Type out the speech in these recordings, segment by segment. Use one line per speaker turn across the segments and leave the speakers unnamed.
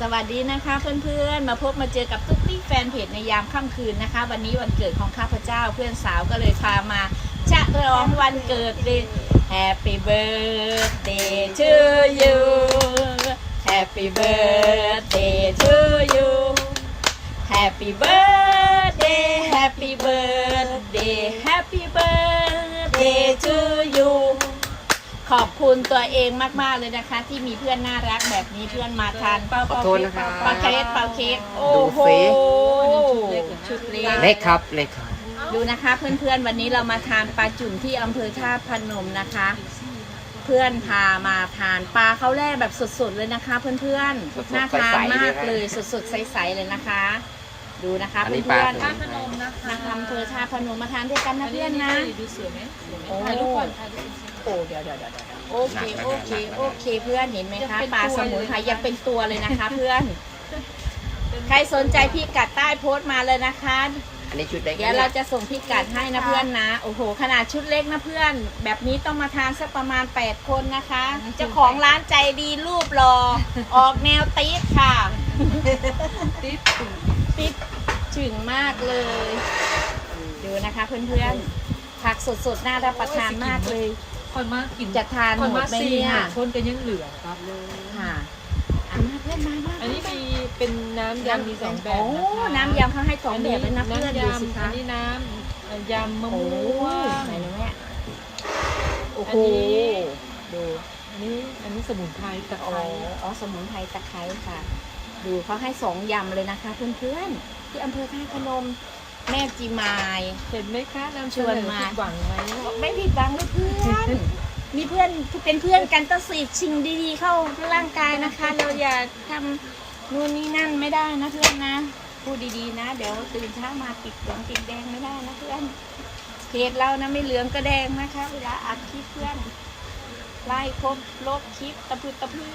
สวัสดีนะคะเพื่อนๆ มาพบมาเจอกับตุ๊กติ๊กแฟนเพจในยามค่ำคืนนะคะ วันนี้วันเกิดของข้าพเจ้าเพื่อนสาวก็เลยพามาฉลองวันเกิดเลย Happy birthday to you Happy birthday to you Happy birthday Happy birthday Happy birthday to you ขอบคุณตัวเองมาก ๆ เลยนะคะ ที่มีเพื่อนน่ารักแบบนี้เพื่อนมาทานเป้า
ขอโทษนะครับ
เป้าเค้กเป้าเค้กโอ้โห
ดูสิ
ชุดเล็ก
เล็กครับเล็กครับ
ดูนะคะเพื่อนๆ วันนี้เรามาทานปลาจุ่มที่อำเภอท่าพนมนะคะ เพื่อนพามาทานปลาเขาแร่แบบสดๆเลยนะคะ เพื่อนๆน่าทานมากเลยสดๆใสๆเลยนะคะ ดูนะคะ
อัน
เพื่
นี้ปลา
อน
ส
ๆ
มุน
พนมนะคะ
นะคะอำเภอท่าพนมมาทานด้วยกันนะเพื่อนนะ
ดูสวยไหม
โอ้
ถ่ายรูปก่อนถ่ายรูป
โอ้เดี๋ยวเดี๋ยวเดี๋ยวเดี๋ยวโอเคโอเคโอเคเพื่อนเห็นไหมคะปลาสมุนไพรยังเป็นตัวเลยนะคะ เพื่อน ใครสนใจพี่กัดใต้โพสต์มาเลยนะคะ
อันนี้ชุดเล็ก
เดี๋ยวเราจะส่งพิกัดให้นะเพื่อนนะ โอ้โห ขนาดชุดเล็กนะเพื่อน แบบนี้ต้องมาทานสักประมาณ 8 คนนะคะ เจ้าของร้านใจดีรูปรอ ออกแนวติดค่ะ
ติ๊บ
ติด ถึงมากเลย ดูนะคะเพื่อนๆ ผักสดๆ น่ารับประทานมากเลย
คนมากกิน
จะทาน
คน
หม
มา
ดไหม
สี่
เนี่ย
หาคนกันยังเหลือครับเลย
ค่ะอันมาเพื่อนมามา
อันนี้มีเป็นน้ำยำมีสองแบบ
โอ้
นะคะ
น้ำยำเขาให้สองแบบเลยนะเพื่อนำดู
ยำ
สิคะ
อันนี้น้ำเอ่อยำมะ
โอ้
ม่วง
ไหนนะแม่โอ้โห
อันนี้
ดู
อันนี้อันนี้สมุนไพรตะไค
อ๋อ
ร้
อ๋อสมุนไพรตะไคร้ค่ะ ดูเขาให้สองยำเลยนะคะเพื่อนๆ ที่อำเภอท่าพนม แม่จีมาย
เห็นไหมคะนำ
ชวนมา
ผิดหวังไหม
ไม่ผิดหวังเลยเพื่อน มีเพื่อนเป็นเพื่อนกันต้องสีดชิงดีๆ เข้าร่างกายนะคะ เราอย่าทำนู่นนี่นั่นไม่ได้นะเพื่อนนะ พูดดีๆนะ เดี๋ยวตื่นเช้ามาติดเหลืองติดแดงไม่ได้นะเพื่อนเพจเรานะไม่เหลืองก็แดงนะคะ เวลาอัดคลิปเพื่อน ไล่ครบลบคลิปตะพืดตะพือ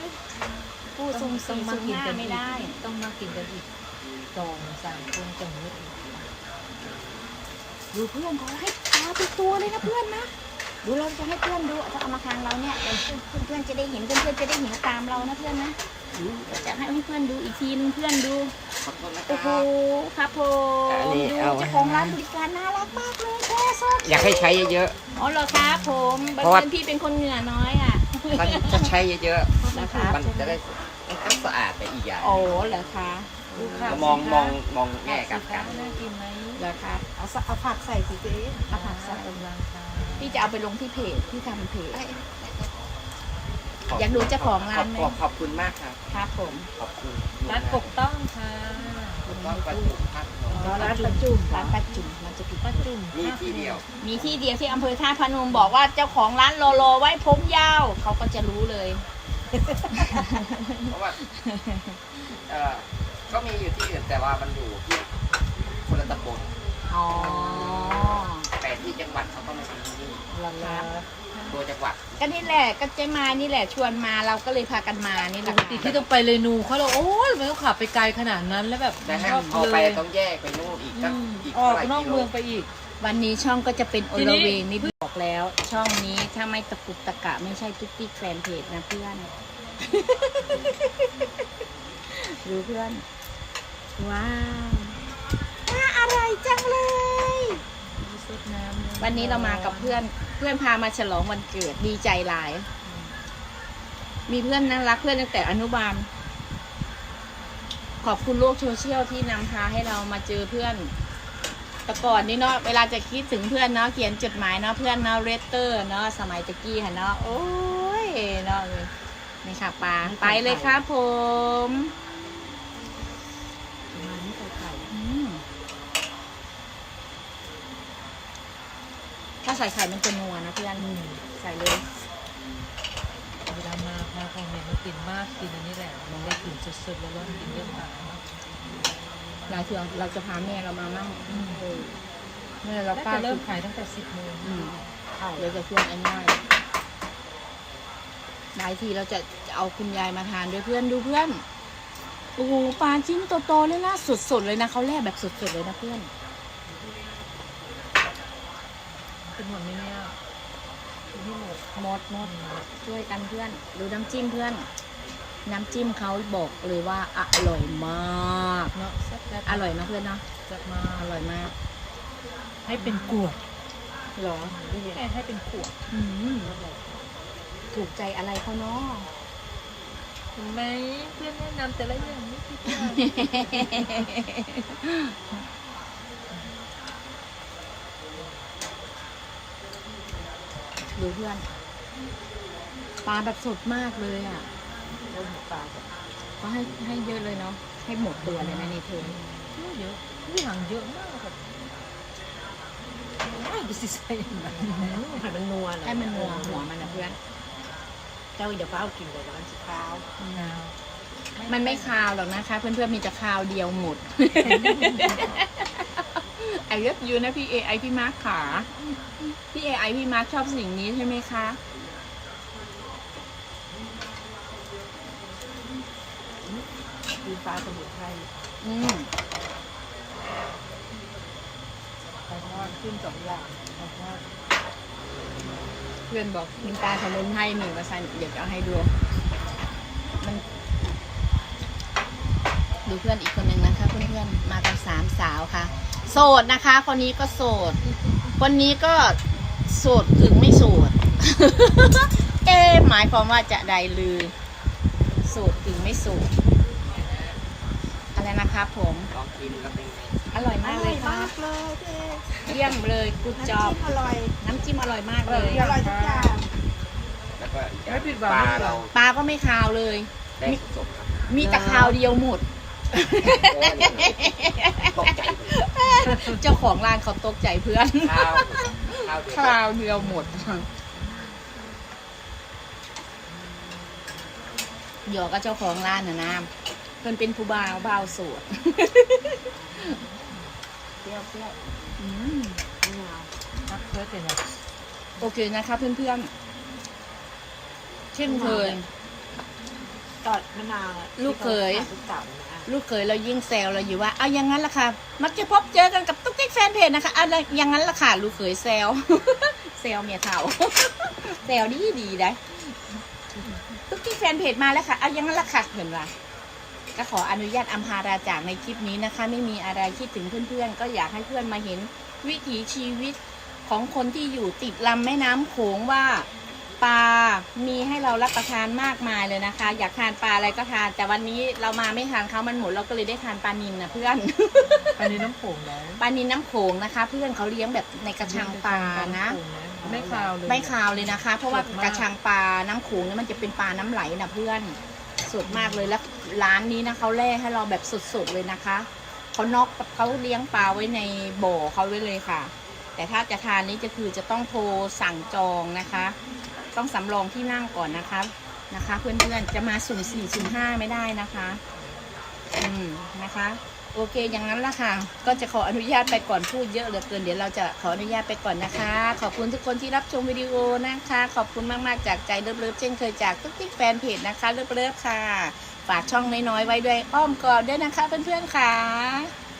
ผู้ซุ่มสี่ซุ่มห้าไม่ได้
ต้องมากินกันอีก สองสามคนจังเลย
ดูเพื่อนเขาให้ปลาเป็นตัวเลยนะเพื่อนนะดูเราจะให้เพื่อนดูถ้าเอามาทางเราเนี่ยเดี๋ยวเพื่อนเพื่อนๆจะได้เห็นเพื่อนเพื่อนๆจะได้เห็นตามเรานะเพื่อนนะดูเดี๋ยวจะให้เพื่อนๆดูอีกทีนึงเพื่อนดู
ขอบคุณนะค
โอ้โห
รับ
ครับผม
อันนี้
ดู
เอา
เจ้าของร้านบริการน่ารักมากเลยแค่สด
อยากให้ใช้เยอะ
อ๋อเหรอครับผมบัง
เพราะว่า
เอิญพี่เป็นคนเหงื่อน้อยอะ
ๆถ้าถ้าใช้เยอะ
นะคะ
ๆมันจะได้มันก็สะอาดไปอีกอย่าง
โอ้เหรอคะ
ดูค่ะ
มองมองมองแง่กลับกัน
น่ากินไหม
เหรอครับ
เอาสเอาผักใส่สิเจ๊
เอาผักใส่
กำลังทาน
พี่จะเอาไปลงที่เพจพี่ทำเพจอยากดูเจ้าของร้านไหม
ขอบขอบคุณมากครับ
ครับผม
ขอบคุณ
ร้านกบต้องค่ะ
ผมต้องประจุภาพนม
ร้านประจุมร้านประจุมมันจะผิด
ป้าจุ่ม
มีที่เดียว
มีที่เดียวที่อำเภอท่าพนมบอกว่าเจ้าของร้านโลโลไว้ผมยาวเขาก็จะรู้เลย
เพราะว่าเออ ก็มีอยู่ที่อื่นแต่ว่ามันอยู่ที่คนละตำบล
อ๋อ
แต่ที่จังหวัดเขาก็มาที่นี่
เหรอครับ
ตัวจังหวัด
ก็นี่แหละก็เจ๊มานี่แหละชวนมาเราก็เลยพากันมานี่แห
ป
ละ
กติที่ต้องไปเรนูเขาเราโอ้ยทำไมต้องขับไปไกลขนาดนั้นแล้วแบบ
แต่ถ้า
ชอบ
เอาไป
เลย
ต้องแยกไปนู่นอีก
อื
ตั้ง
ม
อีก
ออก
เท่าไหร่
นอก
กิโล
เมืองไปอีก
วันนี้ช่องก็จะเป็นโอ
ที
ล
นี้
เวงนี่บอกแล้ว ช่องนี้ถ้าไม่ตะกุกตะกะไม่ใช่ตุ๊กติ๊กแฟนเพจนะเพื่อนดูเพื่อน ว้าวน่าอร่อยจังเลย วันนี้เรามากับเพื่อนเพื่อนพามาฉลองวันเกิดดีใจหลาย มีเพื่อนน่ารักเพื่อนตั้งแต่อนุบาล ขอบคุณโลกโซเชียลที่นำพาให้เรามาเจอเพื่อนแต่ก่อนนี่เนาะเวลาจะคิดถึงเพื่อนเนาะเขียนจดหมายเนาะเพื่อนเนาะเรตเตอร์เนาะสมัยตะกี้ค่ะเนาะโอ้ยเนาะนี่ค่ะปลาไปเลยครับผม อืมถ้าใส่ไข่มันจะนัวนะเพื่อนใส่เลย
เวลามาพาของเนี่ยมันกินมากกินอันนี้แหละมันได้กลิ่นสดๆแล้วร้อนกินเรื่องปลา
หลายเถื่อเราจะพาแม่เรามามั่งเออแม่เรา
แล้ว
ป้า
จะเริ่มขายตั้งแต่สิบโมง
อืมเดี๋ยวจะชวนไอ้ง่ายหลายทีเราจะจะเอาคุณยายมาทานด้วยเพื่อนดูเพื่อน โอ้โหปลาชิ้นโตๆเลยนะสดๆเลยนะเขาแล่แบบสดๆเลยนะเพื่อน
เป็นหมดไหมเนี่ย
หมดหมดช่วยกันเพื่อน ดูน้ำจิ้มเพื่อน น้ำจิ้มเขาบอกเลยว่าอร่อยมาก
เนาะแซ่บแซ่บ
อร่อยเนาะเพื่อนเนาะ
แซ่บมา
อกร่อยมาก
ให้เป็นกวด
หรอ
แค่ให้เป็นขวด
อืมถูกใจอะไรเขาเนาะ
เห็นไหมเพื่อนแนะนำแต่ละอย่างไม่คิดว่า
ดูเพื่อน ปลาแบบสดมากเลยอะ
แล้วหมูปลาแบบ
ก็ให้ให้เยอะเลยเนาะ ให้หมดตัวเลยนะนี่เธอ
เยอะอย่างเยอะมากแบบไม่ดูสิใส่ไหน
ให้มันนัวหน่อย
ให้มันนัวหัวมันนะเพื่อน
เจ้าเดี๋ยวเฝ้ากินเลยมันจะข้าว
นาว
มันไม่คาวหรอกนะคะ เพื่อนๆมีแต่คาวเดียวหมดไอเลิฟยูนะพี่เอไอพี่มาร์คขาพี่เอไอพี่มาร์คชอบสิ่งนี้ใช่ไหมคะ
คือฟ้าสมุนไพร
อืม
ไก่ทอดขึ้นสองอย่างไก่ทอด
เพื่อนบอกมินตาสมุนไพรหนึ่งประสันเดี๋ยวจะเอาให้ดูมันดูเพื่อนอีกคนหนึ่งนะคะเพื่อนๆมากันสามสาวค่ะ โสดนะคะ คนนี้ก็โสด คนนี้ก็โสดกึ่งไม่โสด เอ๊หมายความว่าจะใดลือโสดกึ่งไม่โสดอะไรนะคะผม
ลองกินแล้วเป็นไง
อร่อยมากเลยค่ะ
มากเลยเจ๊
เยี่ยมเลยกูจอบ
น้ำจิ้มอร่อย
น้ำจิ้มอร่อยมากเลย
อร่อยทุกอย่าง
แล้วก็อีกอย่าง
ไม่ผิดหวัง
ปลา
ไม่ผิดหวั
เรา
ง
ปลาก็ไม่คาวเลย
ได้สดๆครับ
มีแต่คาวเดียวหมด
ตกใจ
เจ้าของร้านเขาตกใจเพื่อน
ข้าวข้าวเดียว
คราวเดียวหมด หยอกกับเจ้าของร้านนะน้ำเพิ่นเป็นผู้บ่าวบ่าวโสด
เปรี้ยวเปรี้ยว
อืม
มะนาว
นักเพื่อนเป็นไง
โอเคนะคะเพื่อนๆ เช่นเคย
ตอดมะนาวอะ
ลูกเขย
ลูกเก่านะ
ลูกเคยเรายิ่งแซวเราอยู่ว่าเอาอย่างนั้นล่ะค่ะ มักจะพบเจอกันกับตุ๊กติ๊กแฟนเพจนะคะอะไรอย่างนั้นล่ะค่ะลูกเคยแซว แซวเมียเท่า แซวดีดีๆได้ตุ๊กติ๊กแฟนเพจมาแล้วค่ะเอาอย่างนั้นล่ะค่ะเห็นว่า ก็ขออนุญาตอัมพาราจากในคลิปนี้นะคะ ไม่มีอะไรคิดถึงเพื่อนๆ ก็อยากให้เพื่อนมาเห็นวิถีชีวิตของคนที่อยู่ติดลำแม่น้ำโขงว่าปลา มีให้เรารับประทานมากมายเลยนะคะ อยากทานปลาอะไรก็ทาน แต่วันนี้เรามาไม่ทานเขามันหมดเราก็เลยได้ทานปลานินนะเพื่อน
อันนี้น้ำโขงแล้ว
ปลานินน้ำโขงนะคะ เพื่อนเขาเลี้ยงแบบในกระชังปลานะ
ไม่คาวเลย
ไม่คาวเลยนะคะ เพราะว่า
สดมาก
กระชังปลาน้ำโขงเนี่ยมันจะเป็นปลาน้ำไหลนะเพื่อน สดมากเลยแล้วร้านนี้นะเขาแล่ให้เราแบบสดๆเลยนะคะเขานอกเขาเลี้ยงปลาไว้ในบ่อเขาไว้เลยค่ะ แต่ถ้าจะทานนี้จะคือจะต้องโทรสั่งจองนะคะ ต้องสำรองที่นั่งก่อนนะคะนะคะ เพื่อนๆจะมาสุ่มสี่สุ่มห้าไม่ได้นะคะ อืมนะคะ โอเค อย่างนั้นละค่ะ ก็จะขออนุญาตไปก่อนพูดเยอะเหลือเกิน เดี๋ยวเราจะขออนุญาตไปก่อนนะคะ ขอบคุณทุกคนที่รับชมวิดีโอนะคะ ขอบคุณมากๆจากใจเลิฟๆเช่นเคยจากทุกที่แฟนเพจนะคะเลิฟๆค่ะ ฝากช่องน้อยๆไว้ด้วยอ้อมกอดด้วยนะคะเพื่อนๆค่ะ